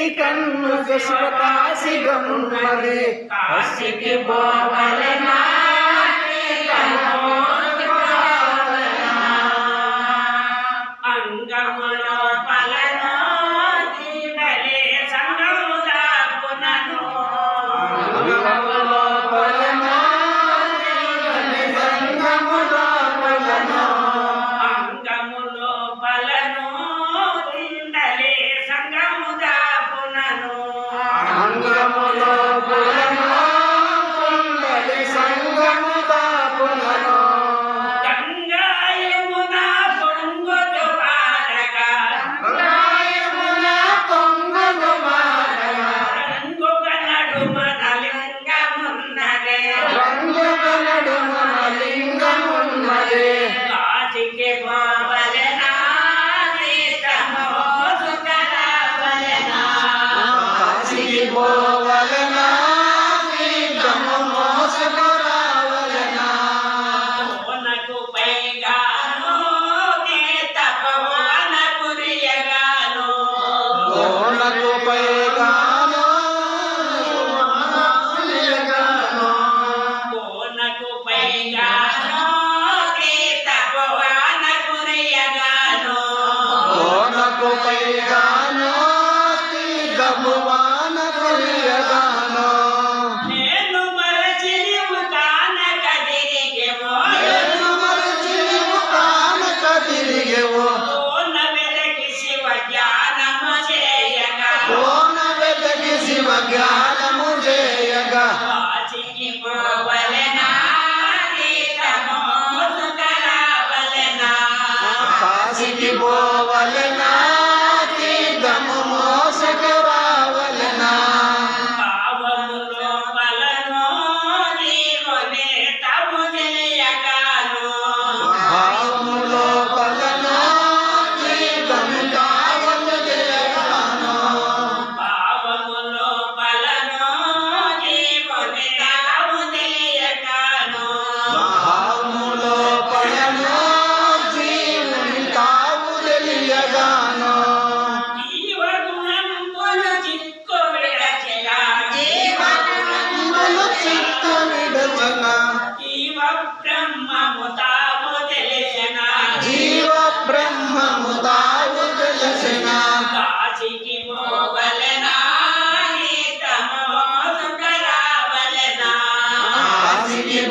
శశి కన్ను శశివ కాశి గమ్మది కాశికి పోవలనా Allah. కాశీకి పోవలనా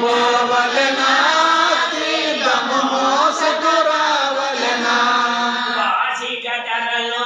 పోవలనా తీర్థము మోసకు రావలనా? కాశీ జగలలో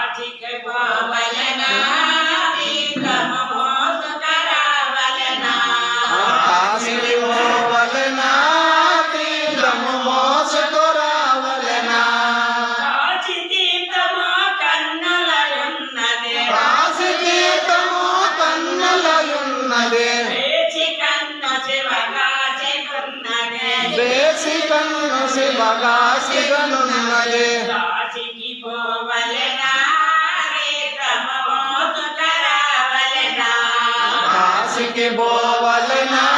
శిఖను శివగా శిఖను నిన్నదే కాశికి పోవలనా